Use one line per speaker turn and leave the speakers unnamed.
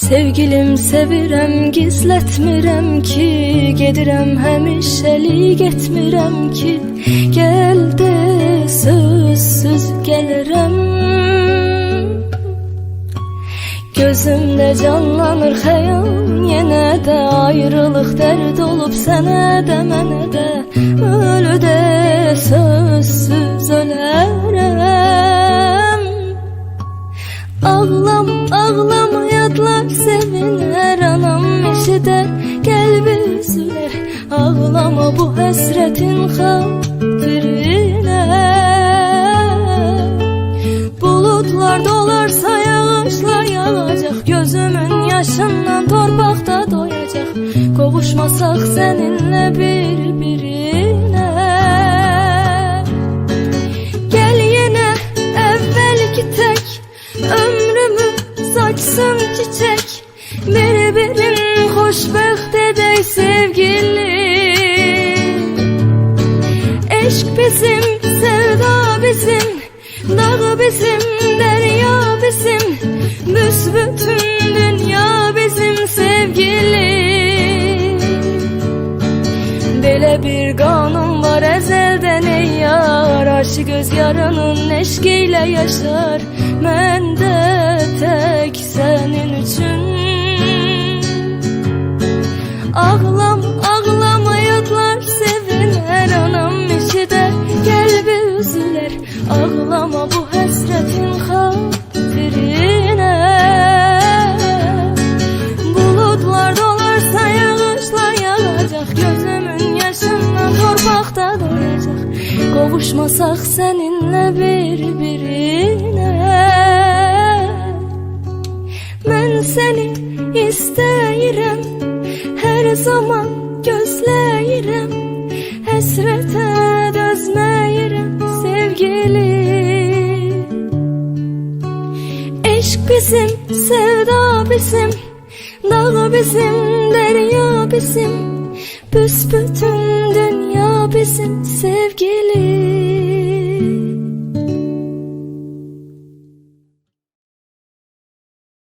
Sevgilim sevirəm, gizlətmirəm ki Gedirəm həmişəlik etmirəm ki. Gəl de sözsüz gəlirəm Gözümdə canlanır xəyal Yenə də ayrılıq dərd olub sənə də mənə də Ölüdə sözsüz Ağlama bu həsrətin xatirinə Bulutlar dolarsa yağışlar yağacaq Gözümün yaşından torpaqda doyacaq Qovuşmasaq səninlə bir-birinə Gel yine evvelki tek. Ömrümü saçsın çiçek. Birbirin hoşbəxt edək sevgili bizim, sevda bizim Dağ bizim, derya bizim Büsbütün dünya bizim sevgili. Belə bir qanun var əzəldən ey yar Aşıq göz yaranın eşq ilə yaşar. Mən də tək sənin üçün. Ağlam, torpaqda doyacaq Qovuşmasaq səninlə bir-birinə Mən səni istəyirəm Hər zaman gözləyirəm Həsrətə dözməyirəm sevgili. Eşk bizim, sevda bizim. Dağ bizim, derya bizim. Büsbütün bizim sevgili